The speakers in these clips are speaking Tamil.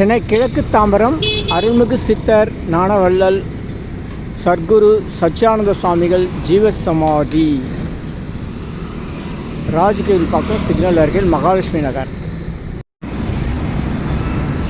சென்னை கிழக்கு தாம்பரம் அருள்மிகு சித்தர் ஞானவள்ளல் சர்க்குரு சச்சியானந்த சுவாமிகள் ஜீவசமாதி. ராஜ்கீழ் பக்கம் சிக்னல் அருகில் மகாலட்சுமி நகர்.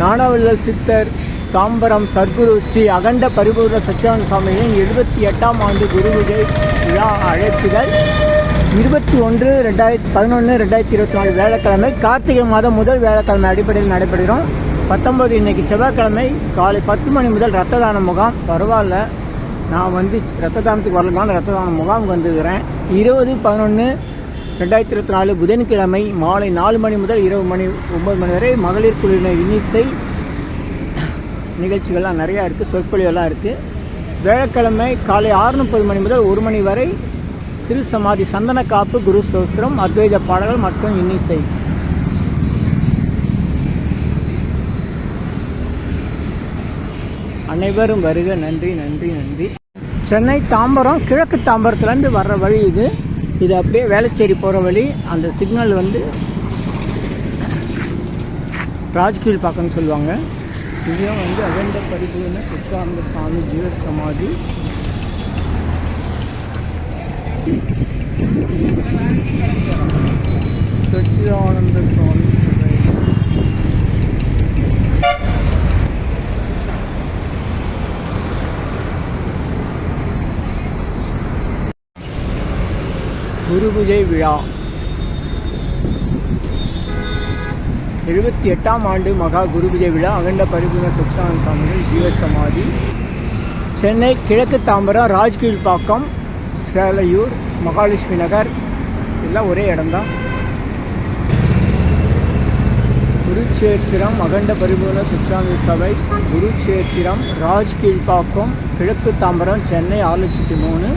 ஞானவள்ளல் சித்தர் தாம்பரம் சர்க்குரு ஸ்ரீ அகண்ட பரிபூர்ண சச்சியானந்த சுவாமிகளின் எழுபத்தி எட்டாம் ஆண்டு குரு விஜய் விழா அழைப்புகள் இருபத்தி ஒன்று ரெண்டாயிரத்தி பதினொன்று ரெண்டாயிரத்தி இருபத்தி நாலு வேலைக்கிழமை கார்த்திகை மாதம் முதல் வேலைக்கிழமை அடிப்படையில் நடைபெறுகிறோம். பத்தொம்பது இன்னைக்கு செவ்வாய்க்கிழமை காலை பத்து மணி முதல் ரத்த தான முகாம். பரவாயில்ல. நான் வந்து ரத்த தானத்துக்கு வரலான்னு ரத்த தான முகாம் வந்துருக்கிறேன். இருபது பதினொன்று ரெண்டாயிரத்தி இருபத்தி நாலு புதன்கிழமை மாலை நாலு மணி முதல் இரவு மணி ஒம்பது மணி வரை மகளிர் குழுவினர் இன்னிசை நிகழ்ச்சிகள்லாம் நிறையா இருக்குது சொற்பொழிவெல்லாம் இருக்குது வியாழக்கிழமை காலை ஆறு முப்பது மணி முதல் ஒரு மணி வரை திரு சமாதி சந்தன காப்பு குரு சோஸ்திரம் அத்வைத பாடல்கள் மற்றும் இன்னிசை அனைவரும் வருக. நன்றி நன்றி நன்றி. சென்னை தாம்பரம் கிழக்கு தாம்பரத்துலேருந்து வர்ற வழி இது. இது அப்படியே வேளச்சேரி போகிற வழி. அந்த சிக்னல் வந்து ராஜ்கீழ் பார்க்கன்னு சொல்லுவாங்க. இதுவும் வந்து அகண்ட பரிபூர்ண சித்தானந்த சுவாமி ஜீவ சமாதி. சச்சிதானந்த சுவாமி குருபுஜை விழா. எழுபத்தி எட்டாம் ஆண்டு மகா குருபுஜை விழா. அகண்ட பரிபூர்ண சுக்ஷான சுவாமிகள் ஜீவசமாதி சென்னை கிழக்கு தாம்பரம் ராஜ்கீழ் பாக்கம் சேலையூர் மகாலட்சுமி நகர். எல்லாம் ஒரே இடம்தான். குருச்சேத்திரம் அகண்ட பரிபூர்ண சுக்ஷாமி சபை. குருச்சேத்திரம் ராஜ்கீழ்பாக்கம் கிழக்கு தாம்பரம் சென்னை ஆறு லட்சத்தி மூணு.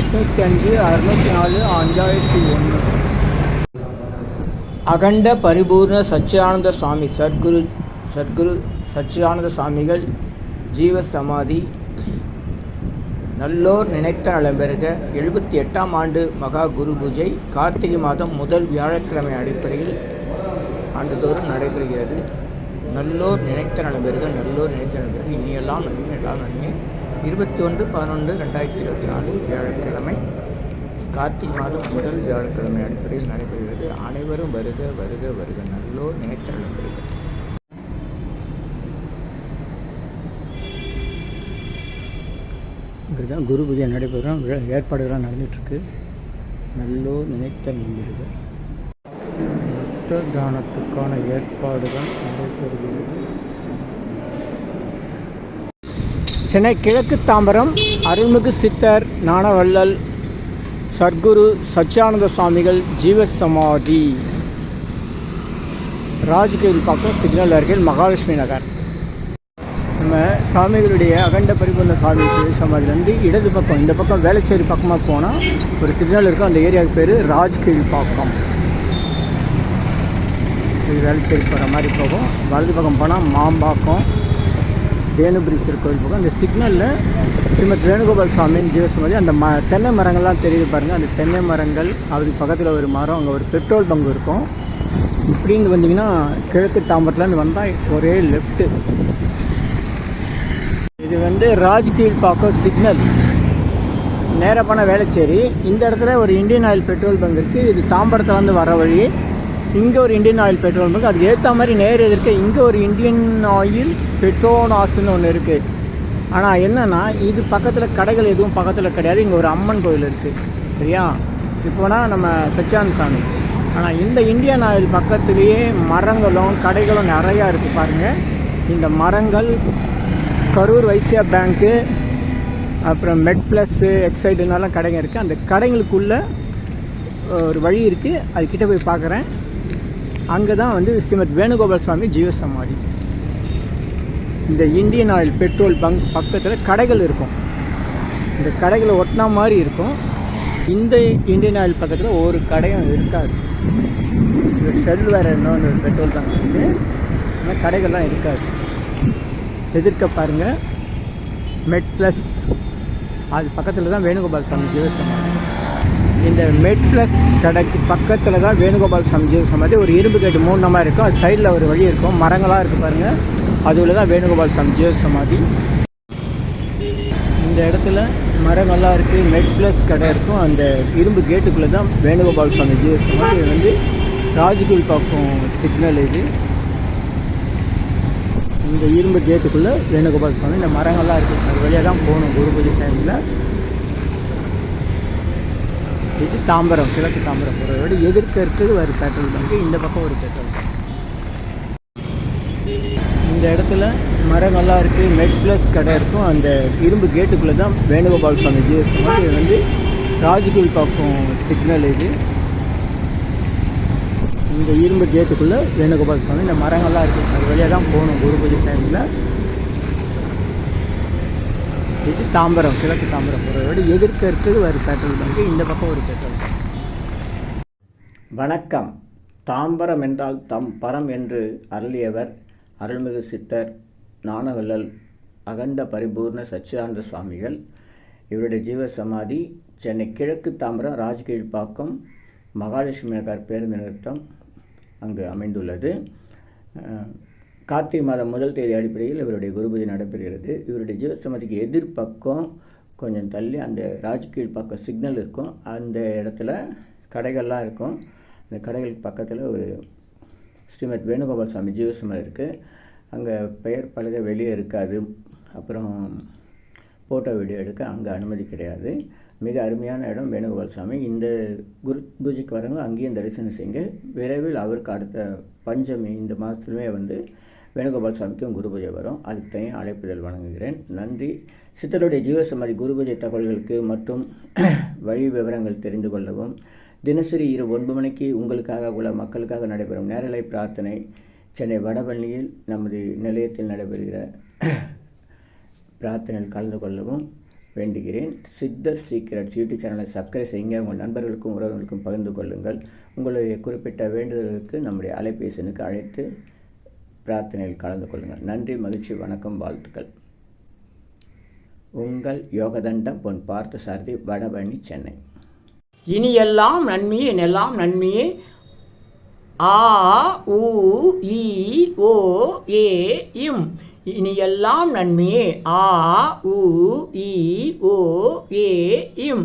எட்நூற்றி அஞ்சு அறுநூத்தி நாலு அஞ்சாயிரத்தி ஒன்று அகண்ட பரிபூர்ண சச்சியானந்த சுவாமி சத்குரு சத்குரு சச்சியானந்த சுவாமிகள் ஜீவ சமாதி நல்லோர் நினைத்த நலம்பெருக எழுபத்தி எட்டாம் ஆண்டு மகா குரு பூஜை. கார்த்திகை மாதம் முதல் வியாழக்கிழமை அடிப்படையில் ஆண்டுதோறும் நடைபெறுகிறது. நல்லோர் நினைத்த நலம்பெருக நல்லோர் நினைத்த நலம்பெருக இனியெல்லாம் நன்மை எல்லாம் நன்மை. இருபத்தி ஒன்று பதினொன்று ரெண்டாயிரத்தி இருபத்தி நாலு வியாழக்கிழமை கார்த்திகை மாதம் முதல் வியாழக்கிழமை அடிப்படையில் நடைபெறுகிறது. அனைவரும் வருக வருக வருக. நல்லோர் நினைத்த நலம் பெறுக இங்கே தான் குரு பூஜை நடைபெறும். ஏற்பாடுகள்லாம் நடந்துகிட்ருக்கு. நல்லோர் நினைத்த நம்பிருக ரத்த தானத்துக்கான ஏற்பாடுகள் நடைபெறுகிறது. சென்னை கிழக்கு தாம்பரம் அருள்மிகு சித்தர் ஞானவள்ளல் சத்குரு சச்சியானந்த சுவாமிகள் ஜீவசமாதி. ராஜ்கீழ் பக்கம் சிக்னல் அருகில் மகாலட்சுமி நகர். நம்ம சாமிகளுடைய அகண்ட பரிபூர்ண சுவாமி சமாதிலேருந்து இடது பக்கம் இந்த பக்கம் வேளச்சேரி பக்கமாக போனால் ஒரு சிக்னல் இருக்கும் அந்த ஏரியாவுக்கு பேர் ராஜ்கீழ் பாக்கம். இது வேளச்சேரி போகிற மாதிரி போகும். வலது பக்கம் போனால் மாம்பாக்கம். தேனுபுரீஸ்வரர் கோயில் பக்கம். அந்த சிக்னலில் ஸ்ரீமத் வேணுகோபால் சுவாமின்னு ஜீவசுமதி அந்த ம தென்னை மரங்கள்லாம் தெரியுது பாருங்கள் அந்த தென்னை மரங்கள் அதுக்கு பக்கத்தில் ஒரு மரம் அங்கே ஒரு பெட்ரோல் பங்கு இருக்கும். இப்படின்னு வந்தீங்கன்னா கிழக்கு தாம்பரத்துலேருந்து வந்தால் ஒரே லெஃப்ட்டு இது வந்து ராஜ்கீழ் பாக்கம் சிக்னல். நேராக போன வேளச்சேரி. இந்த இடத்துல ஒரு இந்தியன் ஆயில் பெட்ரோல் பங்க் இருக்குது இது தாம்பரத்துலேருந்து வர வழி. இங்கே ஒரு இந்தியன் ஆயில் பெட்ரோல் பங்க் அதுக்கு ஏற்ற மாதிரி நேர் எதிர்க்க இங்கே ஒரு இந்தியன் ஆயில் பெட்ரோனாஸ்ன்னு ஒன்று இருக்குது ஆனால் என்னென்னா இது பக்கத்தில் கடைகள் எதுவும் பக்கத்தில் கிடையாது. இங்கே ஒரு அம்மன் கோயில் இருக்குது சரியா? இப்போனா நம்ம சச்சியானந்த சாமி. ஆனால் இந்த இந்தியன் ஆயில் பக்கத்துலேயே மரங்களும் கடைகளும் நிறையா இருக்குது பாருங்கள் இந்த மரங்கள் கரூர் வைசியா பேங்க்கு அப்புறம் மெட் ப்ளஸ்ஸு எக்ஸைடுனாலாம் கடைங்க இருக்குது அந்த கடைங்களுக்குள்ளே ஒரு வழி இருக்குது அது போய் பார்க்குறேன் அங்கே தான் வந்து ஸ்ரீமத் வேணுகோபால் சுவாமி ஜீவசமாதி. இந்த இந்தியன் ஆயில் பெட்ரோல் பங்க் பக்கத்தில் கடைகள் இருக்கும். இந்த கடைகளை ஒட்டினா மாதிரி இருக்கும். இந்த இந்தியன் ஆயில் பக்கத்தில் ஒரு கடையும் இருக்காது. இந்த செல் வேறு இன்னொன்று பெட்ரோல் பங்க் இருக்குது ஆனால் கடைகள்லாம் இருக்காது. எதிர்க்க பாருங்கள் மெட் ப்ளஸ் அது பக்கத்தில் தான் வேணுகோபால் சுவாமி ஜீவசமாதி. இந்த மெட் ப்ளஸ் கடைக்கு பக்கத்தில் தான் வேணுகோபால் சாமி சமாதி ஒரு இரும்பு கேட்டு மூணு மாதிரி இருக்கும். அது சைடில் ஒரு வழி இருக்கும். மரங்களாக இருக்குது பாருங்கள் அதுவில் தான் வேணுகோபால் சமஜி சமாதி. இந்த இடத்துல மரங்கள்லாம் இருக்குது மெட் ப்ளஸ் கடை இருக்கும். அந்த இரும்பு கேட்டுக்குள்ளே தான் வேணுகோபால் சுவாமி ஜீவ சமாதி. இது வந்து ராஜ்குல் பக்கம் சிக்னல் இது. இந்த இரும்பு கேட்டுக்குள்ளே வேணுகோபால் சுவாமி இந்த மரங்கள்லாம் இருக்குது அது வழியாக தான் போகணும். குருபூஜை டைமில் இது தாம்பரம் கிழக்கு தாம்பரம் போகிறதோட எதிர்க்க இருக்குது ஒரு பெட்ரோல் பங்கு இந்த பக்கம் ஒரு பெட்ரோல் பங்க் இந்த இடத்துல மரங்கள்லாம் இருக்குது மெட் ப்ளஸ் கடை இருக்கும். அந்த இரும்பு கேட்டுக்குள்ளே தான் வேணுகோபால் சுவாமி ஜிஎஸ் இது வந்து ராஜ்குல் பக்கம் சிக்னல் இது. இந்த இரும்பு கேட்டுக்குள்ளே வேணுகோபால் சுவாமி இந்த மரங்கள்லாம் இருக்குது அது வழியாக தான் போகணும். குரு பூஜை டைமில் இது தாம்பரம் கிழக்கு தாம்பரம். போகிறதோட எதிர்க்க இருக்குது ஒரு பெட்ரோல் பங்கு. இந்த பக்கம் ஒரு பெட்ரோல் பங்க். வணக்கம். தாம்பரம் என்றால் தம் பரம் என்று அருளியவர் அருள்மிகு சித்தர் ஞானவல்லல் அகண்ட பரிபூர்ண சச்சிதானந்த சுவாமிகள். இவருடைய ஜீவ சமாதி சென்னை கிழக்கு தாம்பரம் ராஜகீழ்ப்பாக்கம் மகாலட்சுமி நகர் பேருந்து நிறுத்தம் அங்கு அமைந்துள்ளது. கார்த்திகை மாதம் முதல் தேதி அடிப்படையில் இவருடைய குருபூஜை நடைபெறுகிறது. இவருடைய ஜீவசமதிக்கு எதிர்ப்பக்கம் கொஞ்சம் தள்ளி அந்த ராஜ்கீழ் பக்கம் சிக்னல் இருக்கும். அந்த இடத்துல கடைகள்லாம் இருக்கும். அந்த கடைகளுக்கு பக்கத்தில் ஒரு ஸ்ரீமத் வேணுகோபால் சுவாமி ஜீவசமதி இருக்குது அங்கே பெயர் பலகை வெளியே இருக்காது. அப்புறம் ஃபோட்டோ வீடியோ எடுக்க அங்கே அனுமதி கிடையாது. மிக அருமையான இடம் வேணுகோபால் சுவாமி. இந்த குரு பூஜைக்கு வரவங்க அங்கேயும் தரிசனம் செய்யுங்க. விரைவில் அவருக்கு அடுத்த பஞ்சமி இந்த மாதத்துலேயே வந்து வேணுகோபால் சாமிக்கும் குரு பூஜை வரும். அதுக்கு தனியாக அழைப்புதல் வழங்குகிறேன். நன்றி. சித்தருடைய ஜீவசமாதி குரு பூஜை தகவல்களுக்கு மற்றும் வழி விவரங்கள் தெரிந்து கொள்ளவும். தினசரி இரு ஒன்பது மணிக்கு உங்களுக்காக உள்ள மக்களுக்காக நடைபெறும் நேரலை பிரார்த்தனை சென்னை வடபழனியில் நமது நிலையத்தில் நடைபெறுகிற பிரார்த்தனையில் கலந்து கொள்ளவும் வேண்டுகிறேன். சித்த சீக்ரெட்ஸ் யூடியூப் சேனலை சப்ஸ்கிரைப் செய்யுங்க. உங்கள் நண்பர்களுக்கும் உறவுகளுக்கும் பகிர்ந்து கொள்ளுங்கள். உங்களுடைய குறிப்பிட்ட வேண்டுதல்களுக்கு நம்முடைய அலைபேசினுக்கு அழைத்து பிரார்த்தனையில் கலந்து கொள்ளுங்கள். நன்றி மகிழ்ச்சி வணக்கம் வாழ்த்துக்கள். உங்கள் யோகதண்டம் பொன் பார்த்த சாரதி வடபழனி சென்னை. இனி எல்லாம் நன்மையே எல்லாம் நன்மையே. ஆ உ இ ஓ ஏ இம். இனி எல்லாம் நன்மையே. ஆ உ இ ஓ ஏ இம்.